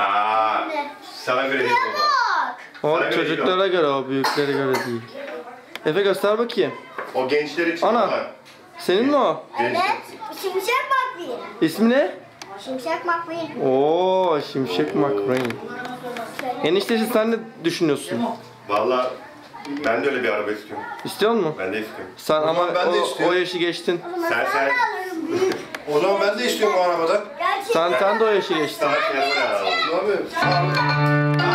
Aa, sana göre değil baba. O Sana göre çocuklara göre o büyüklere göre değil. Efe göster bakayım. O gençler için Ana. baba. Senin mi o? Evet. Şimşek McQueen. İsmi ne? Şimşek McQueen. Oo Şimşek McRae. Eniştesi sen ne düşünüyorsun? Valla ben de öyle bir araba istiyorum. İstiyor musun? Ben de istiyorum. Sen ama ben de o, istiyorum. o yaşı geçtin. Sen sen alırım büyük. O zaman ben de istiyorum o arabadan. Sana şey yapar Abi. Yavaş.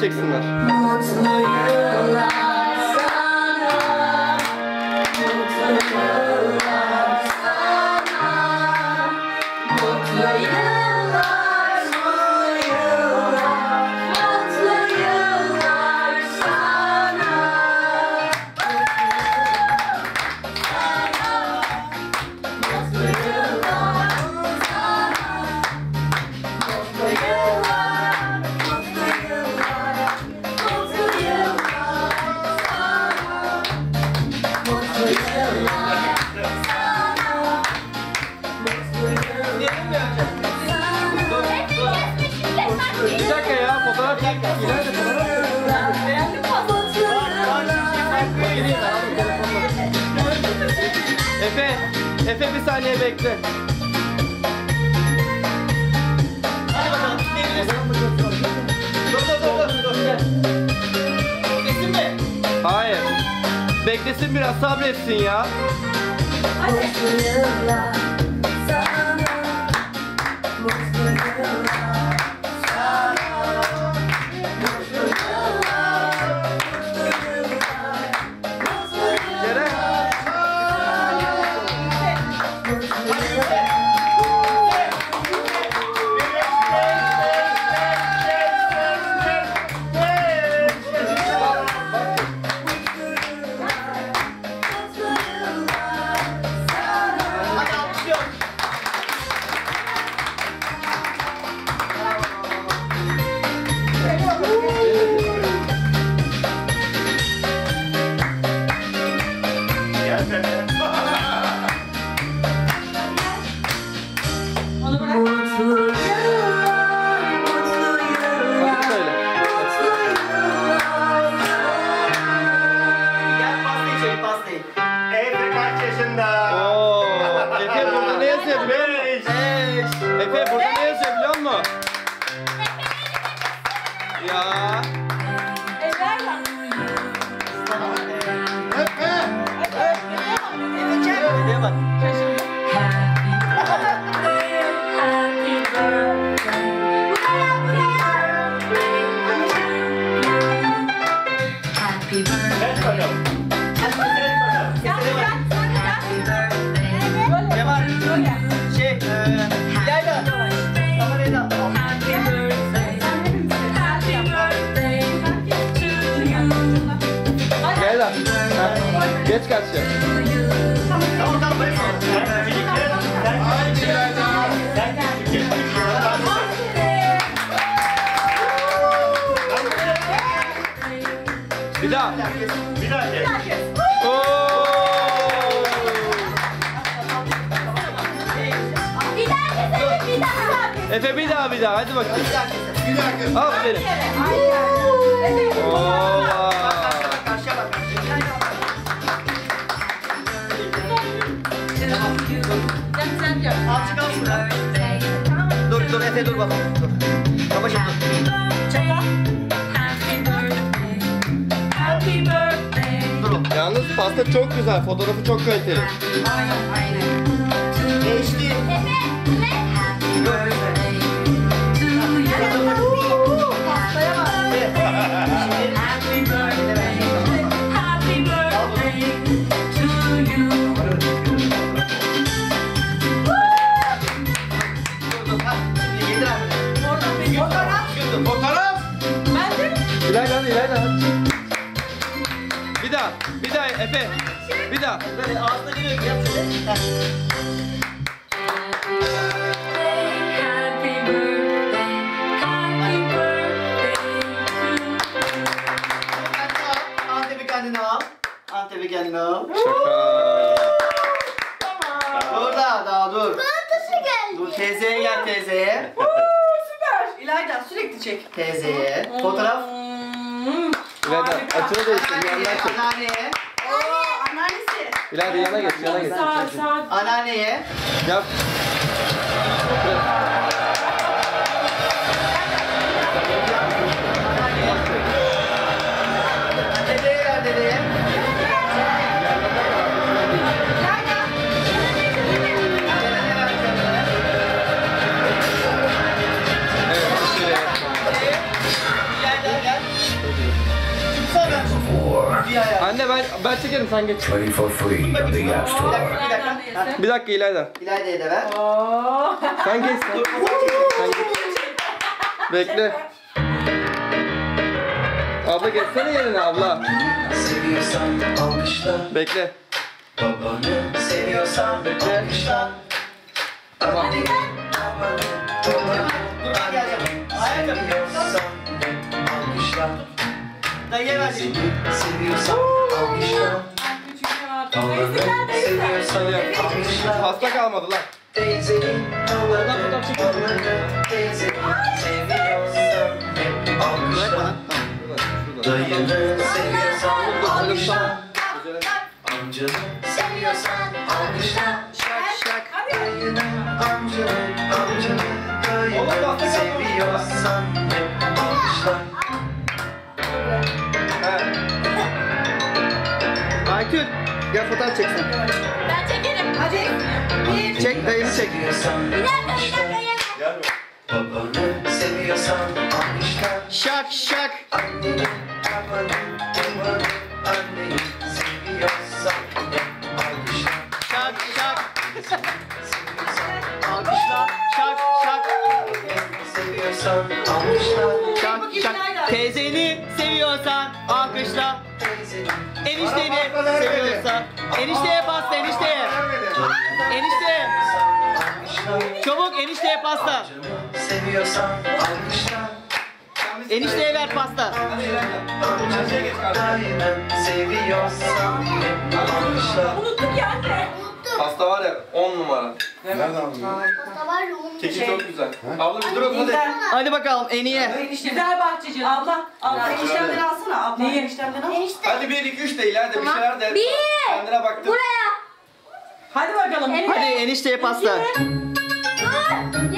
Çeksinler. Efe bir saniye bekle. Hadi? Hayır. Beklesin biraz sabretsin ya. Ceren. gelsin. Bir daha. Bir daha. Bir daha. Efe bir daha bir daha hadi bakayım. Bir dakika. Bir dakika. Aferin. Aynen. Efe. Sen sen yap. Azıcık al şuradan. Dur dur Efe dur bakalım. Dur. Babacım dur. Happy. Happy oğlum. Yalnız pasta çok güzel. Fotoğrafı çok kaliteli. Aynen aynen. Geçti. Efe ne? Birthday Daha. Böyle ağzına geliyor yap şöyle. Heh. Happy birthday. Happy birthday to you. Kendini al. Antep'i kendine al. Şaka. Dur daha daha dur. Çikolatası geldi. Dur teyzeye gel teyzeye. Süper. İlayda sürekli çek. Teyzeye. Fotoğraf. Hmm. İlayda açını değiştir. Yandan Anneanneye. İlayda yana geç. Yana geç. Sağ sağ. Anneanneye. Yap. Sen geç. Play for free on the App Bir dakika, Store. bir dakika. Bir dakika İlayda. İlayda'ya da ver. Sen geç. Sen geç. Bekle. Abla geçsene yerine abla. Seviyorsan alkışla, Bekle. babanı seviyorsan Bekle. alkışla. Tamam. Seviyorsan alkışla. Seviyorsan alkışla. Hasta kalmadı lan. Dayını seviyorsan alkışla. Amcanı seviyorsan alkışla. Şak. Dayını, amcanı, amcanı, dayını seviyorsan hep alkışla. Aykül. Gel fotoğraf çeksin. Ben çekerim. Hadi. Bir. Çek dayını çek. Bir dakika bir dakika yeme. Gel? Babanı seviyorsan alkışla. Şak şak. Anneni, babanı, babanı, anneyi seviyorsan hep alkışla. Şak şak. Şak şak. Seviyorsan alkışla. Şak şak. Teyzeni seviyorsan alkışla. Teyzeni Enişteni seviyorsan. Enişteye pasta enişteye. Enişte. Çabuk enişteye pasta. Seviyorsan. Enişteye ver pasta. Unuttuk ya anne. Pasta var ya 10 numara. Nereden aldın? Pasta var ya unuttum. Keki çok güzel. Abla bir dur hadi. Hadi bakalım en iyi. Güzel bahçeci. Abla. Abla eniştemden alsana. Abla Neyi? eniştemden al. Enişte. Hadi 1 2 3 de ileride bir şeyler de. Bir. Kendine baktın. Buraya. Hadi bakalım. Hadi enişteye pasta. Dur.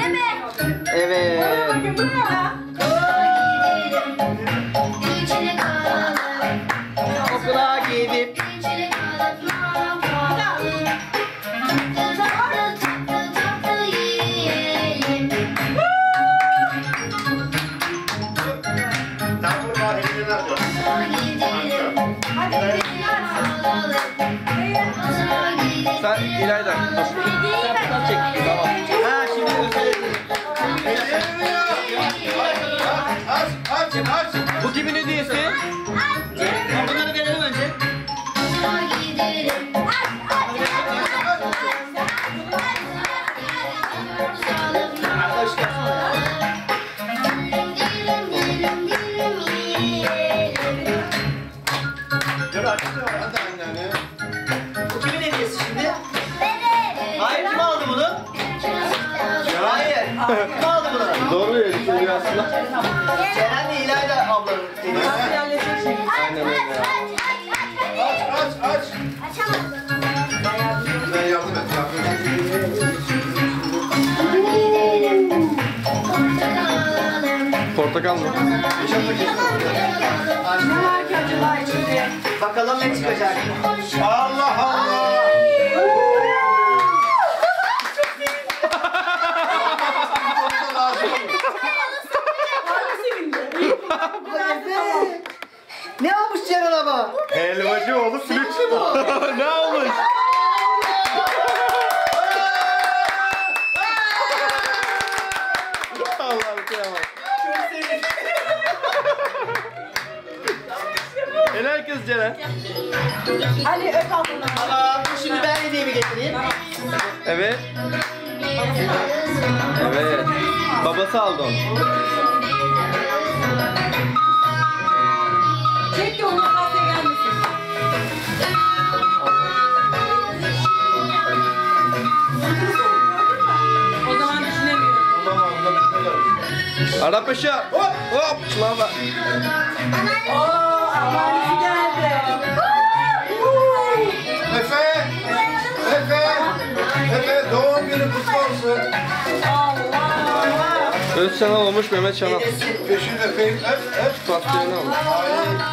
Yeme. Evet. Bakın buraya. Ceren İlayda ablanın. Öyle. Aç aç aç. Ben yardım et. Portakal mı? Bakalım ne çıkacak. Allah Allah. Ne almış Ceren ama? Helvacı oğlu flüt. ne olmuş? Allah'ım kıyamam. Helal kız Ceren. Ali öp ablanı. Aa, şimdi ben hediyemi getireyim. Evet. Evet. Babası aldı onu. Arap Paşa. Hop hop. Lava. Oo, anneannesi geldi. Efe. Efe. Efe doğum günü kutlu olsun. Öz Şenal olmuş Mehmet Şenal. Hediyesi. Peşin Efe'yi öp öp. Almış. Ay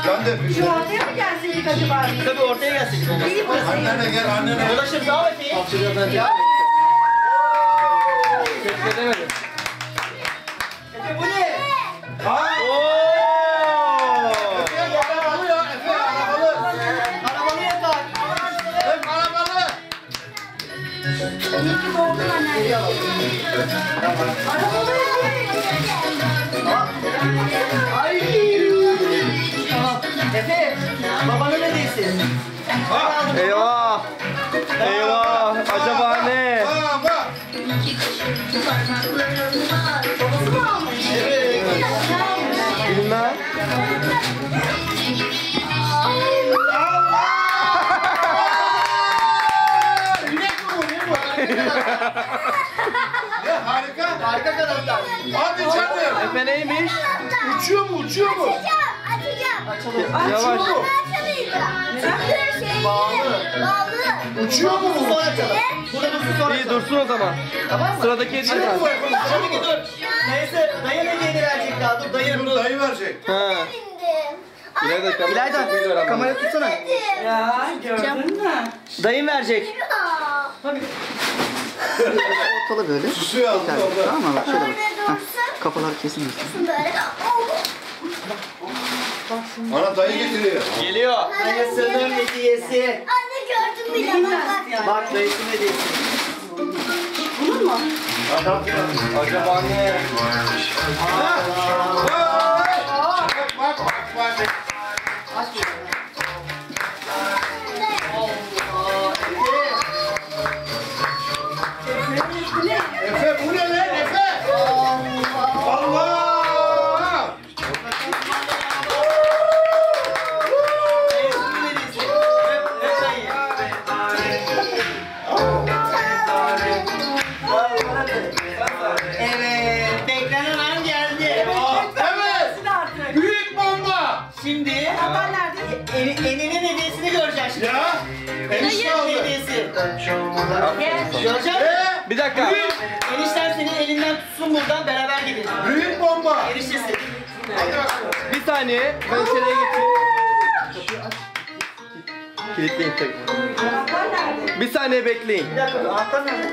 ben de peşin. Şu ortaya mı gelseydik acaba? Tabii ortaya gelsin. Annene gel annene. Ulaşım daha bakayım. Hapşırıyor ben de. Keşke demedim. Anne. Ay. Hadi canım. Efe neymiş? Uçuyor mu uçuyor mu? Açacağım. Yavaş. Bağlı. Bağlı. Uçuyor mu bu? Sonra açalım. Burada dursun sonra İyi açalım. dursun o zaman. Tamam mı? Sıradaki hediye Hadi yapalım. Sıradaki dur. Neyse dayın hediyeni verecek daha. Dur dayın Dur dur. dayı verecek. Ha. Bindim. İlayda kamera İlayda kamera tutsana. Ya gördün mü? Dayın verecek. Ortalı böyle. Susuyor ağzında orada. Tamam mı? Bak şöyle bak. Kafalar kesilmesin. Böyle. Bana dayı getiriyor. Geliyor. Dayısının hediyesi. Anne gördün mü? Bilmez Bak. Bak dayısının hediyesi. Bunun mu? Acaba ne? Bak bak bak bak. Nerede? en, eninin hediyesini göreceksin şimdi. Ya! Enişte aldı. hediyesi. Göreceksin. Ee, Bir dakika. Enişten senin elinden tutsun buradan beraber gidin. büyük bomba! Eniştesi. Bir saniye. Ben içeriye geçeyim. Kilitleyin tek. Haber nerede? Bir saniye bekleyin. Bir dakika, anahtar nerede?